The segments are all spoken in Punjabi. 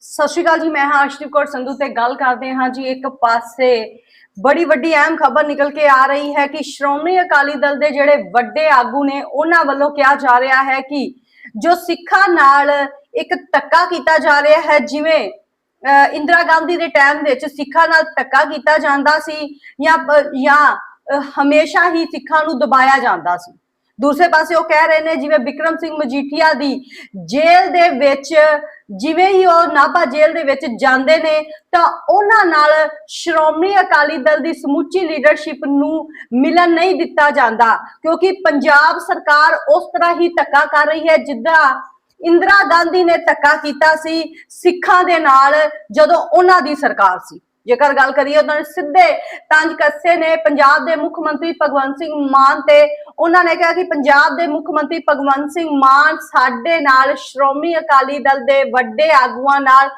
ਸਤਿ ਸ਼੍ਰੀ ਅਕਾਲ ਜੀ, ਮੈਂ ਹਾਂ ਅਰਸ਼ਦੀਪ ਕੌਰ ਸੰਧੂ ਤੇ ਗੱਲ ਕਰਦੇ ਹਾਂ ਜੀ ਇੱਕ ਪਾਸੇ। ਬੜੀ ਵੱਡੀ ਅਹਿਮ ਖਬਰ ਨਿਕਲ ਕੇ ਆ ਰਹੀ ਹੈ ਕਿ ਸ਼੍ਰੋਮਣੀ ਅਕਾਲੀ ਦਲ ਦੇ ਜਿਹੜੇ ਵੱਡੇ ਆਗੂ ਨੇ, ਉਹਨਾਂ ਵੱਲੋਂ ਕਿਹਾ ਜਾ ਰਿਹਾ ਹੈ ਕਿ ਜੋ ਸਿੱਖਾਂ ਨਾਲ ਇੱਕ ਧੱਕਾ ਕੀਤਾ ਜਾ ਰਿਹਾ ਹੈ, ਜਿਵੇਂ, ਅਹ, ਇੰਦਰਾ ਗਾਂਧੀ ਦੇ ਟਾਈਮ ਵਿੱਚ ਸਿੱਖਾਂ ਨਾਲ ਧੱਕਾ ਕੀਤਾ ਜਾਂਦਾ ਸੀ ਜਾਂ ਜਾਂ ਹਮੇਸ਼ਾ ਹੀ ਸਿੱਖਾਂ ਨੂੰ ਦਬਾਇਆ ਜਾਂਦਾ ਸੀ। ਦੂਸਰੇ ਪਾਸੇ ਉਹ ਕਹਿ ਰਹੇ ਨੇ ਜਿਵੇਂ ਵਿਕਰਮ ਸਿੰਘ ਮਜੀਠੀਆ ਦੀ ਜੇਲ੍ਹ ਦੇ ਵਿੱਚ, ਜਿਵੇਂ ਹੀ ਉਹ ਨਾਭਾ ਜੇਲ੍ਹ ਦੇ ਵਿੱਚ ਜਾਂਦੇ ਨੇ, ਤਾਂ ਉਹਨਾਂ ਨਾਲ ਸ਼੍ਰੋਮਣੀ ਅਕਾਲੀ ਦਲ ਦੀ ਸਮੁੱਚੀ ਲੀਡਰਸ਼ਿਪ ਨੂੰ ਮਿਲਣ ਨਹੀਂ ਦਿੱਤਾ ਜਾਂਦਾ, ਕਿਉਂਕਿ ਪੰਜਾਬ ਸਰਕਾਰ ਉਸ ਤਰ੍ਹਾਂ ਹੀ ਧੱਕਾ ਕਰ ਰਹੀ ਹੈ ਜਿੱਦਾਂ ਇੰਦਰਾ ਗਾਂਧੀ ਨੇ ਧੱਕਾ ਕੀਤਾ ਸੀ ਸਿੱਖਾਂ ਦੇ ਨਾਲ, ਜਦੋਂ ਉਹਨਾਂ ਦੀ ਸਰਕਾਰ ਸੀ। ਜੇਕਰ ਗੱਲ ਕਰੀਏ ਉਹਨਾਂ ਨੇ ਸਿੱਧੇ ਤੰਜ ਕੱਸੇ ਨੇ ਪੰਜਾਬ ਦੇ ਮੁੱਖ ਮੰਤਰੀ ਭਗਵੰਤ ਸਿੰਘ ਮਾਨ ਤੇ ਉਹਨਾਂ ਨੇ ਕਿਹਾ ਕਿ ਪੰਜਾਬ ਦੇ ਮੁੱਖ ਮੰਤਰੀ ਭਗਵੰਤ ਸਿੰਘ ਮਾਨ ਸਾਡੇ ਨਾਲ ਸ਼੍ਰੋਮਣੀ ਅਕਾਲੀ ਦਲ ਦੇ ਵੱਡੇ ਆਗੂਆਂ ਨਾਲ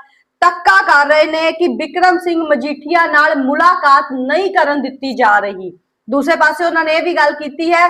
ਧੱਕਾ ਕਰ ਰਹੇ ਨੇ ਕਿ ਵਿਕਰਮ ਸਿੰਘ ਮਜੀਠੀਆ ਨਾਲ ਮੁਲਾਕਾਤ ਨਹੀਂ ਕਰਨ ਦਿੱਤੀ ਜਾ ਰਹੀ। ਦੂਸਰੇ ਪਾਸੇ ਉਹਨਾਂ ਨੇ ਇਹ ਵੀ ਗੱਲ ਕੀਤੀ ਹੈ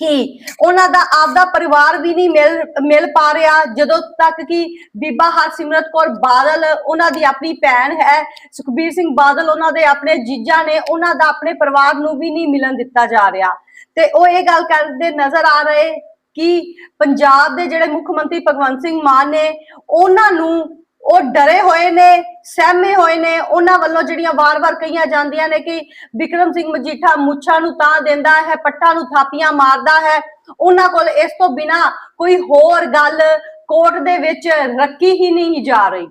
ਕਿ ਉਹਨਾਂ ਦਾ ਆਪਦਾ ਪਰਿਵਾਰ ਵੀ ਨਹੀਂ ਮਿਲ ਮਿਲ ਪਾ ਰਿਹਾ। ਜਦੋਂ ਤੱਕ ਕਿ ਬੀਬਾ ਹਰਸਿਮਰਤ ਕੌਰ ਬਾਦਲ ਉਹਨਾਂ ਦੀ ਆਪਣੀ ਭੈਣ ਹੈ, ਸੁਖਬੀਰ ਸਿੰਘ ਬਾਦਲ ਉਹਨਾਂ ਦੇ ਆਪਣੇ ਜੀਜਾ ਨੇ, ਉਹਨਾਂ ਦਾ ਆਪਣੇ ਪਰਿਵਾਰ ਨੂੰ ਵੀ ਨਹੀਂ ਮਿਲਣ ਦਿੱਤਾ ਜਾ ਰਿਹਾ। ਤੇ ਉਹ ਇਹ ਗੱਲ ਕਰਦੇ ਨਜ਼ਰ ਆ ਰਹੇ ਕਿ ਪੰਜਾਬ ਦੇ ਜਿਹੜੇ ਮੁੱਖ ਮੰਤਰੀ ਭਗਵੰਤ ਸਿੰਘ ਮਾਨ ਨੇ, ਉਹਨਾਂ ਨੂੰ ਉਹ ਡਰੇ ਹੋਏ ਨੇ, ਸਹਿਮੇ ਹੋਏ ਨੇ, ਉਹਨਾਂ ਵੱਲੋਂ ਜਿਹੜੀਆਂ ਵਾਰ-ਵਾਰ ਕਹੀਆਂ ਜਾਂਦੀਆਂ ਨੇ ਕਿ ਵਿਕਰਮ ਸਿੰਘ ਮਜੀਠਾ ਮੁੱਛਾਂ ਨੂੰ ਤਾਂ ਦਿੰਦਾ ਹੈ ਪੱਟਾਂ ਨੂੰ ਥਾਪੀਆਂ ਮਾਰਦਾ ਹੈ, ਉਹਨਾਂ ਕੋਲ ਇਸ ਤੋਂ ਬਿਨਾ ਕੋਈ ਹੋਰ ਗੱਲ ਕੋਰਟ ਦੇ ਵਿੱਚ ਰੱਖੀ ਹੀ ਨਹੀਂ ਜਾ ਰਹੀ।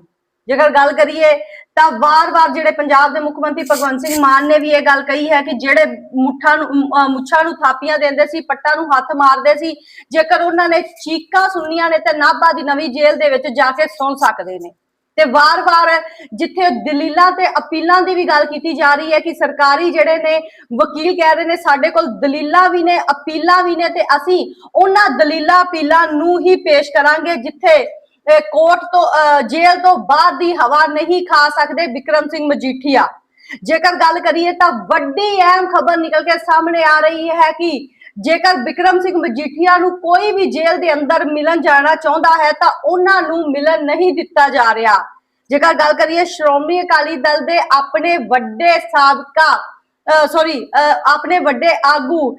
ਜੇਕਰ ਗੱਲ ਕਰੀਏ ਤਾਂ ਵਾਰ-ਵਾਰ ਜਿਹੜੇ ਪੰਜਾਬ ਦੇ ਮੁੱਖ ਮੰਤਰੀ ਭਗਵੰਤ ਸਿੰਘ ਮਾਨ ਨੇ ਵੀ ਇਹ ਗੱਲ ਕਹੀ ਹੈ ਕਿ ਜਿਹੜੇ ਮੁੱਠਾਂ ਨੂੰ ਮੁੱਛਾਂ ਨੂੰ ਥਾਪੀਆਂ ਦਿੰਦੇ ਸੀ, ਪੱਟਾਂ ਨੂੰ ਹੱਥ ਮਾਰਦੇ ਸੀ, ਜੇਕਰ ਉਹਨਾਂ ਨੇ ਚੀਕਾਂ ਸੁਣਨੀਆਂ ਨੇ ਤੇ ਨਾਭਾ ਦੀ ਨਵੀਂ ਜੇਲ੍ਹ ਦੇ ਵਿੱਚ ਜਾ ਕੇ ਸੁਣ ਸਕਦੇ ਨੇ। ਤੇ ਵਾਰ-ਵਾਰ ਜਿੱਥੇ ਦਲੀਲਾਂ ਤੇ ਅਪੀਲਾਂ ਦੀ ਵੀ ਗੱਲ ਕੀਤੀ ਜਾ ਰਹੀ ਹੈ ਕਿ ਸਰਕਾਰੀ ਜਿਹੜੇ ਨੇ ਵਕੀਲ ਕਹਿ ਰਹੇ ਨੇ, ਸਾਡੇ ਕੋਲ ਦਲੀਲਾਂ ਵੀ ਨੇ, ਅਪੀਲਾਂ ਵੀ ਨੇ ਤੇ ਅਸੀਂ ਉਹਨਾਂ ਦਲੀਲਾਂ ਅਪੀਲਾਂ ਨੂੰ ਹੀ ਪੇਸ਼ ਕਰਾਂਗੇ, ਜਿੱਥੇ ਕੋਰਟ ਤੋਂ ਜੇਲ੍ਹ ਤੋਂ ਬਾਅਦ ਦੀ ਹਵਾ ਨਹੀਂ ਖਾ ਸਕਦੇ ਵਿਕਰਮ ਸਿੰਘ ਮਜੀਠੀਆ। ਜੇਕਰ ਗੱਲ ਕਰੀਏ ਤਾਂ ਵੱਡੀ ਅਹਿਮ ਖਬਰ ਨਿਕਲ ਕੇ ਸਾਹਮਣੇ ਆ ਰਹੀ ਹੈ ਕਿ ਜੇਕਰ ਵਿਕਰਮ ਸਿੰਘ ਮਜੀਠੀਆ ਨੂੰ ਕੋਈ ਵੀ ਜੇਲ੍ਹ ਦੇ ਅੰਦਰ ਮਿਲਣ ਜਾਣਾ ਚਾਹੁੰਦਾ ਹੈ ਤਾਂ ਉਹਨਾਂ ਨੂੰ ਮਿਲਣ ਨਹੀਂ ਦਿੱਤਾ ਜਾ ਰਿਹਾ। ਜੇਕਰ ਗੱਲ ਕਰੀਏ ਸ਼੍ਰੋਮਣੀ ਅਕਾਲੀ ਦਲ ਦੇ ਆਪਣੇ ਵੱਡੇ ਸਾਬਕਾ ਸੌਰੀ ਆਪਣੇ ਵੱਡੇ ਆਗੂ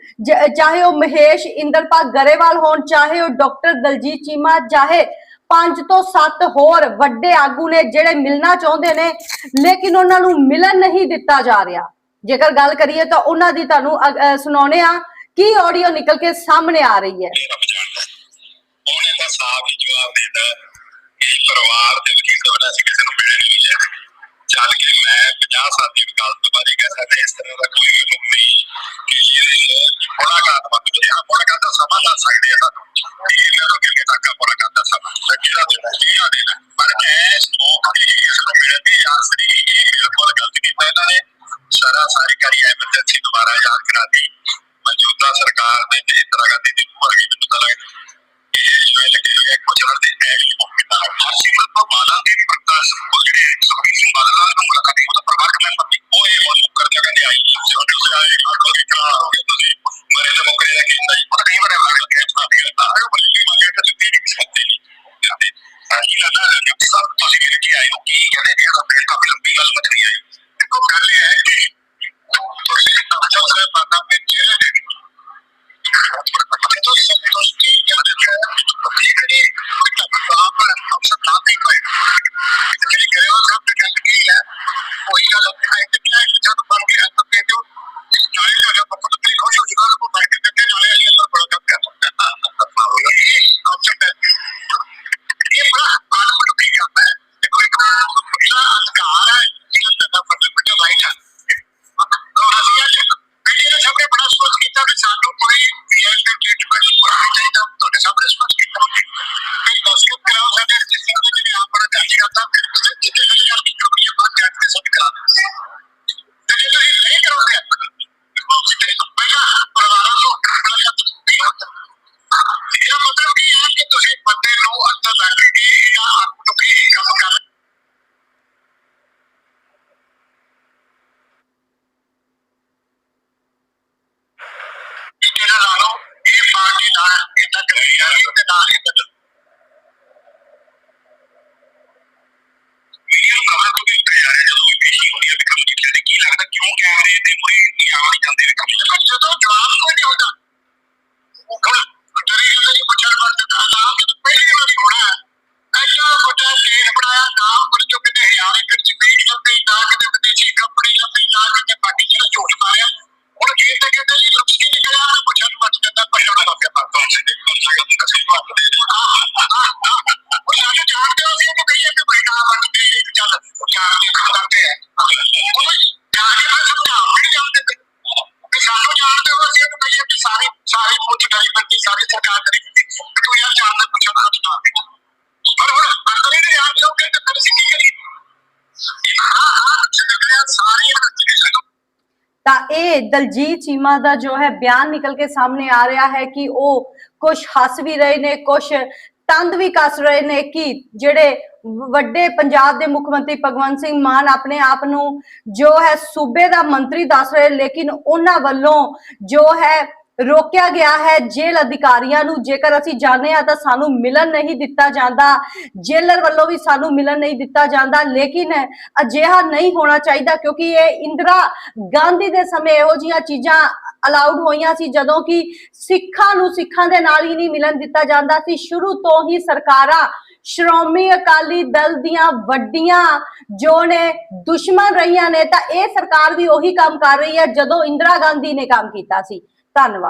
ਚਾਹੇ ਉਹ ਮਹੇਸ਼ ਇੰਦਰਪਾਲ ਗਰੇਵਾਲ ਹੋਣ, ਚਾਹੇ ਉਹ ਡਾਕਟਰ ਦਲਜੀਤ ਚੀਮਾ, ਚਾਹੇ ਪੰਜ ਤੋਂ ਸੱਤ ਹੋਰ ਵੱਡੇ ਆਗੂ ਨੇ ਜਿਹੜੇ ਮਿਲਣਾ ਚਾਹੁੰਦੇ ਨੇ ਲੇਕਿਨ ਉਹਨਾਂ ਨੂੰ ਮਿਲਣ ਨਹੀਂ ਦਿੱਤਾ ਜਾ ਰਿਹਾ। ਜੇਕਰ ਗੱਲ ਕਰੀਏ ਤਾਂ ਉਹਨਾਂ ਦੀ ਤੁਹਾਨੂੰ ਅ- ਅ, ਸੁਣਾਉਣੇ ਆ ਕੀ ਆਡੀਓ ਨਿਕਲ ਕੇ ਸਾਹਮਣੇ ਆ ਰਹੀ ਹੈ। ਉਹਨੇ ਤਾਂ ਸਾਫ਼ ਜਵਾਬ ਦਿੱਤਾ ਕਿ ਪਰਿਵਾਰ ਦੇ ਵਕੀਲ ਤੋਂ ਬਿਨਾਂ ਅਸੀਂ ਕਿਸੇ ਨੂੰ ਮਿਲਣ ਨਹੀਂ ਚੱਲ ਕੇ ਮੈਂ 50 ਸਾਲ ਦੀ ਗੱਲ ਤੋਂ ਕਹਿ ਸਕਦਾ ਇਸ ਤਰ੍ਹਾਂ ਦਾ ਕੋਈ ਹੁਕਮ ਨਹੀਂ ਕਿ ਇਹ ਮੁਲਾਕਾਤ ਮਤ ਜਿਹੜਾ ਮੁਲਾਕਾਤ ਦਾ ਸਮਾਂ ਲਾ ਸਕਦੇ ਆ ਸਾਨੂੰ। ਇਹ ਇਹਨਾਂ ਕਿੰਨੇ ਤੱਕ ਮੁਲਾਕਾਤ ਦਾ ਸਮਾਂ? ਜਿਹੜਾ ਦੇਣਾ ਜਿਹੜਾ ਦੇਣਾ ਪਰ ਐਸ ਤੋਂ ਕਿ ਇਸ ਨੂੰ ਮਿਲਣ ਦੀ ਆਸ ਨਹੀਂ ਇਹ ਬਿਲਕੁਲ ਗਲਤ ਕੀਤਾ। ਇਹਨਾਂ ਨੇ ਸਾਰਾ ਸਾਰੀ ਕਰੀ ਐਮਰਜੈਂਸੀ ਦੁਬਾਰਾ ਯਾਦ ਕਰਾ ਮੌਜੂਦਾ ਸਰਕਾਰ ਨੇ ਤੇ ਇੰਦਰਾ ਗਾਂਧੀ ਦੀ ਉਮਰ ਵੀ ਮੈਨੂੰ ਤਾਂ ਲੱਗਦਾ ਇਹ ਲੱਗੇ ਹੋਏ ਕੁਝ ਨਾਲ ਦੇ ਐ ਵੀ ਮੁਕਤਾ ਹਰ ਸਿਮਰਤ ਤੋਂ ਬਾਲਾ ਦੇ ਪ੍ਰਕਾਸ਼, ਉਹ ਜਿਹੜੇ ਸਭ ਤੁਸੀਂ ਵੀ ਕੇ ਆਏ ਹੋ। ਕੀ ਕਹਿੰਦੇ ਨੇ? ਸਭ ਫਿਰ ਕਾਫੀ ਲੰਬੀ ਗੱਲ ਮਚਦੀ ਹੈ ਦੇਖੋ, ਗੱਲ ਇਹ ਹੈ ਕਿ ਸਾਰੀ ਪੁੱਛ ਸਾਰੀ ਸਰਕਾਰ ਕਰੀ ਕਿ ਤੂੰ ਯਾਰ ਜਾਣ ਦੇ ਪੁੱਛਣ ਹੱਥ ਨਾ ਪਰ ਹੁਣ ਅੰਦਰ ਹੀ ਨਹੀਂ ਆਉਂਦੇ ਕਿ ਤੇ ਫਿਰ ਅਸੀਂ ਹਾਂ ਹਾਂ ਜਿਹੜੇ ਸਾਰੇ ਹੱਥ ਤਾਂ ਇਹ ਦਲਜੀਤ ਚੀਮਾ ਦਾ ਜੋ ਹੈ ਬਿਆਨ ਨਿਕਲ ਕੇ ਸਾਹਮਣੇ ਆ ਰਿਹਾ ਹੈ ਕਿ ਉਹ ਕੁਝ ਹੱਸ ਵੀ ਰਹੇ ਨੇ ਕੁਝ ਤੰਦ ਵੀ ਕੱਸ ਰਹੇ ਨੇ ਕਿ ਜਿਹੜੇ ਵੱਡੇ ਪੰਜਾਬ ਦੇ ਮੁੱਖ ਮੰਤਰੀ ਭਗਵੰਤ ਸਿੰਘ ਮਾਨ ਆਪਣੇ ਆਪ ਨੂੰ ਜੋ ਹੈ ਸੂਬੇ ਦਾ ਮੰਤਰੀ ਦੱਸ ਰਹੇ ਲੇਕਿਨ ਉਹਨਾਂ ਵੱਲੋਂ ਜੋ ਹੈ ਰੋਕਿਆ ਗਿਆ ਹੈ ਜੇਲ੍ਹ ਅਧਿਕਾਰੀਆਂ ਨੂੰ। ਜੇਕਰ ਅਸੀਂ ਜਾਣਦੇ ਹਾਂ ਤਾਂ ਸਾਨੂੰ ਮਿਲਣ ਨਹੀਂ ਦਿੱਤਾ ਜਾਂਦਾ। ਜੇਲਰ ਵੱਲੋਂ ਵੀ ਸਾਨੂੰ ਮਿਲਣ ਨਹੀਂ ਦਿੱਤਾ ਜਾਂਦਾ। ਲੇਕਿਨ ਅਜਿਹਾ ਨਹੀਂ ਹੋਣਾ ਚਾਹੀਦਾ ਕਿਉਂਕਿ ਇਹ ਇੰਦਰਾ ਗਾਂਧੀ ਦੇ ਸਮੇਂ ਇਹੋ ਜੀਆਂ ਚੀਜ਼ਾਂ ਅਲਾਉਡ ਹੋਈਆਂ ਸੀ, ਜਦੋਂ ਕਿ ਸਿੱਖਾਂ ਨੂੰ ਸਿੱਖਾਂ ਦੇ ਨਾਲ ਹੀ ਨਹੀਂ ਮਿਲਣ ਦਿੱਤਾ ਜਾਂਦਾ ਸੀ। ਸ਼ੁਰੂ ਤੋਂ ਹੀ ਸਰਕਾਰਾਂ ਸ਼੍ਰੋਮਣੀ ਅਕਾਲੀ ਦਲ ਦੀਆਂ ਵੱਡੀਆਂ ਜੋ ਨੇ ਦੁਸ਼ਮਣ ਰਹੀਆਂ ਨੇ, ਤਾਂ ਇਹ ਸਰਕਾਰ ਵੀ ਉਹੀ ਕੰਮ ਕਰ ਰਹੀ ਹੈ, ਜਦੋਂ ਇੰਦਰਾ ਗਾਂਧੀ ਨੇ ਕੰਮ ਕੀਤਾ ਸੀ। ਧੰਨਵਾਦ।